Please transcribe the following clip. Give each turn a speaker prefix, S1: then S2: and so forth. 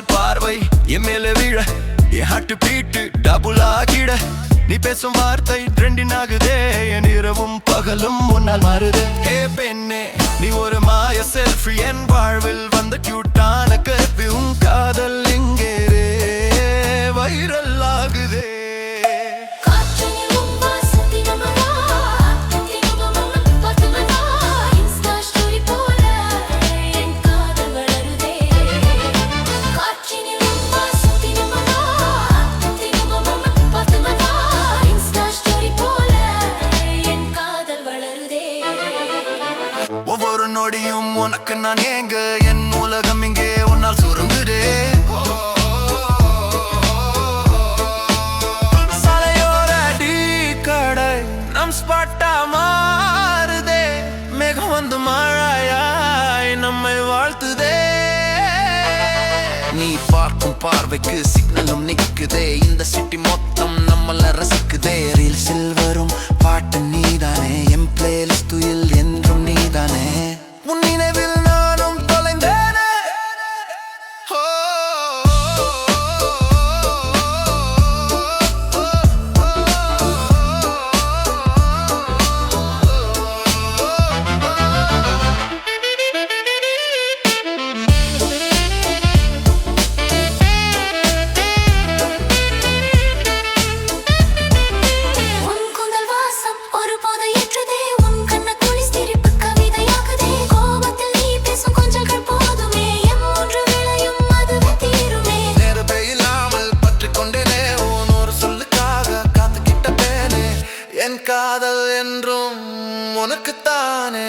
S1: காதல் பார்வை என் மேல விழ. என் ஹாட்டு பீட்டு டபுள் ஆகிட. நீ பேசும் வார்த்தை ட்ரெண்டின் ஆகுதே. என் இரவும் பகலும் உன்னால் மாறுது. ஹே பெண்ணே நீ ஒரு மாய செல்ஃபி என் வாழ்வில் ஒவ்வொரு நொடியும் உனக்கு நான் ஏங்க? என் உலகம் இங்கே உன்னால் சுருங்குதே. சாலையோர டீ கடை நம் ஸ்பாட்டா மாறுதே. மேகம் வந்து மழையாய் நம்மை வாழ்த்துதே.
S2: நீ பார்க்கும் பார்வைக்கு சிக்னலும் நிக்குதே. இந்த சிட்டி மொத்தம் உனக்குத்தானே?